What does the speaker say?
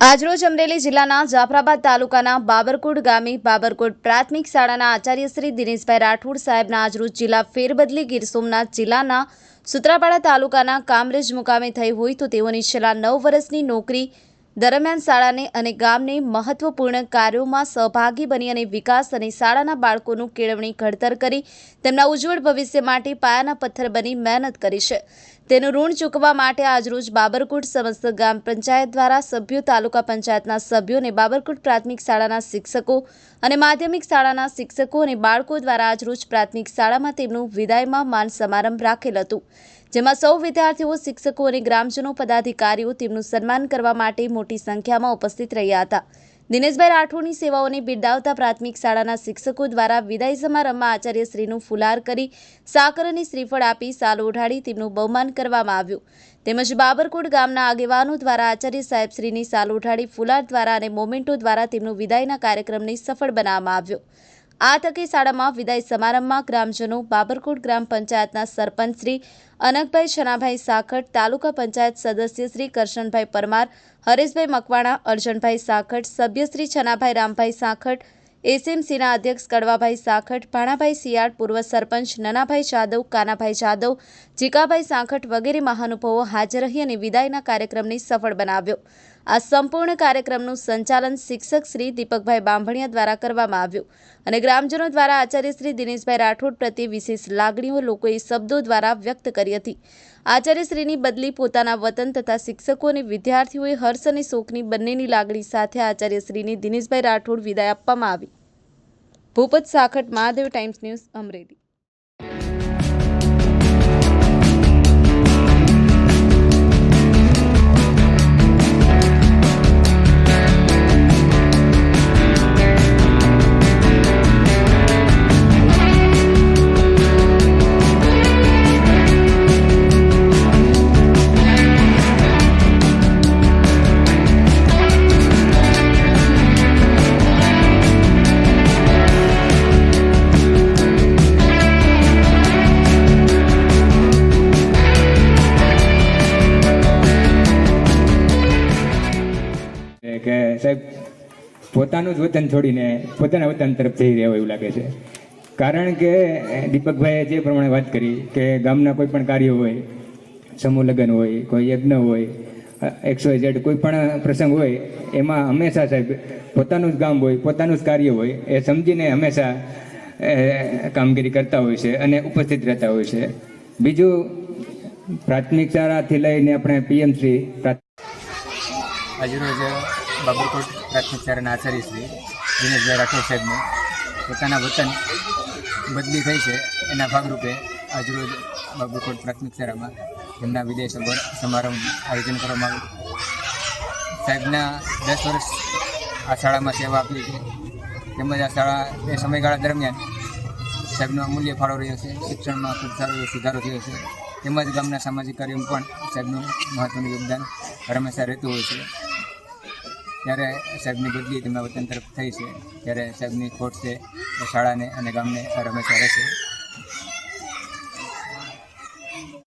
આજરોજ અમરેલી જિલ્લાના જાફરાબાદ તાલુકાના બાબરકોટ ગામે બાબરકોટ પ્રાથમિક શાળાના આચાર્ય શ્રી દિનેશભાઈ રાઠોડ સાહેબના આજરોજ જિલ્લા ફેરબદલી ગીર સોમનાથ જિલ્લાના સુત્રાપાડા તાલુકાના કામરેજ મુકામે થઈ હોય તો તેઓની છેલ્લા નવ વર્ષની નોકરી દરમિયાન શાળાને અને ગામને મહત્વપૂર્ણ કાર્યોમાં સહભાગી બની અને વિકાસ અને શાળાના બાળકોનું કેળવણી ઘડતર કરી તેમના ઉજ્જવળ ભવિષ્ય માટે પાયાના પથ્થર બની મહેનત કરી છે. તેનું ઋણ ચૂકવવા માટે આજરોજ બાબરકોટ સમસ્ત ગ્રામ પંચાયત દ્વારા સભ્યો, તાલુકા પંચાયતના સભ્યો અને બાબરકોટ પ્રાથમિક શાળાના શિક્ષકો અને માધ્યમિક શાળાના શિક્ષકો અને બાળકો દ્વારા આજરોજ પ્રાથમિક શાળામાં તેમનું વિદાયમાં માન સમારંભ રાખેલ હતું. જેમાં સૌ વિદ્યાર્થીઓ, શિક્ષકો અને ગ્રામજનો, પદાધિકારીઓ તેમનું સન્માન કરવા માટે મોટી સંખ્યામાં ઉપસ્થિત રહ્યા હતા. દિનેશભાઈ રાઠોડની સેવાઓને બિરદાવતા પ્રાથમિક શાળાના શિક્ષકો દ્વારા વિદાય સમારંભમાં આચાર્યશ્રીનું ફુલાર કરી સાકર અને શ્રીફળ આપી સાલ ઓઢાડી તેમનું બહુમાન કરવામાં આવ્યું. તેમજ બાબરકોટ ગામના આગેવાનો દ્વારા આચાર્ય સાહેબશ્રીની સાલ ઓઢાડી ફુલાર દ્વારા અને મોમેન્ટો દ્વારા તેમનું વિદાયના કાર્યક્રમને સફળ બનાવવામાં આવ્યો. આ તકે શાળામાં વિદાય સમારંભમાં ગ્રામજનો બાબરકોટ ગ્રામ પંચાયતના સરપંચ શ્રી અનકભાઈ છનાભાઈ સાખટ તાલુકા પંચાયત સદસ્ય શ્રી કરશનભાઈ પરમાર, હરેશભાઈ મકવાણા, અર્જનભાઈ સાખટ સભ્ય શ્રી છનાભાઈ રામભાઈ સાખટ એસએમસીના અધ્યક્ષ કડવાભાઈ સાખટ ભાણાભાઈ સિયાળ પૂર્વ સરપંચ નનાભાઈ જાદવ, કાનાભાઈ જાદવ, જીકાભાઈ સાખટ વગેરે મહાનુભાવો હાજર રહી અને વિદાયના કાર્યક્રમને સફળ બનાવ્યો. આ સંપૂર્ણ કાર્યક્રમનું સંચાલન શિક્ષક શ્રી દીપકભાઈ બાંભણિયા દ્વારા કરવામાં આવ્યું અને ગ્રામજનો દ્વારા આચાર્ય શ્રી દિનેશભાઈ રાઠોડ પ્રત્યે વિશેષ લાગણીઓ લોકોએ શબ્દો દ્વારા વ્યક્ત કરી હતી. આચાર્યશ્રીની બદલી પોતાના વતન તથા શિક્ષકો અને વિદ્યાર્થીઓએ હર્ષ અને શોકની બંનેની લાગણી સાથે આચાર્યશ્રીની દિનેશભાઈ રાઠોડ વિદાય આપવામાં આવી. Bhupat Sakhat, Mahadev times news Amreli. કે સાહેબ, પોતાનું જ વતન છોડીને પોતાના વતન તરફ જઈ રહ્યા હોય એવું લાગે છે. કારણ કે દીપકભાઈએ જે પ્રમાણે વાત કરી કે ગામના કોઈ પણ કાર્ય હોય, સમૂહ લગ્ન હોય, કોઈ યજ્ઞ હોય એક્સો ઝેડ કોઈ પણ પ્રસંગ હોય, એમાં હંમેશા સાહેબ, પોતાનું જ ગામ હોય, પોતાનું જ કાર્ય હોય, એ સમજીને હંમેશા કામગીરી કરતા હોય છે અને ઉપસ્થિત રહેતા હોય છે. બીજું, પ્રાથમિક શાળાથી લઈને આપણે પીએમશ્રી આજરોજ બાબરકોટ પ્રાથમિક શાળાના આચાર્ય શ્રી દિનેશભાઈ રાઠોડ સાહેબને. પોતાના વતન બદલી થઈ છે. એના ભાગરૂપે આજરોજ બાબરકોટ પ્રાથમિક શાળામાં તેમના વિદેશ સમારંભ આયોજન કરવામાં આવ્યું. સાહેબના દસ વર્ષ આ શાળામાં સેવા આપી છે. તેમજ આ શાળા એ સમયગાળા દરમિયાન સાહેબનો અમૂલ્ય ફાળો રહ્યો છે. શિક્ષણમાં ખૂબ સારો સુધારો થયો છે. તેમજ ગામના સામાજિક કાર્યોમાં પણ સાહેબનું મહત્ત્વનું યોગદાન હંમેશા રહેતું હોય છે. ત્યારે સાહેબની બદલી તેમના વતન તરફ થઈ છે. ત્યારે સાહેબની ખોટ છે શાળાને અને ગામને હંમેશા રહેશે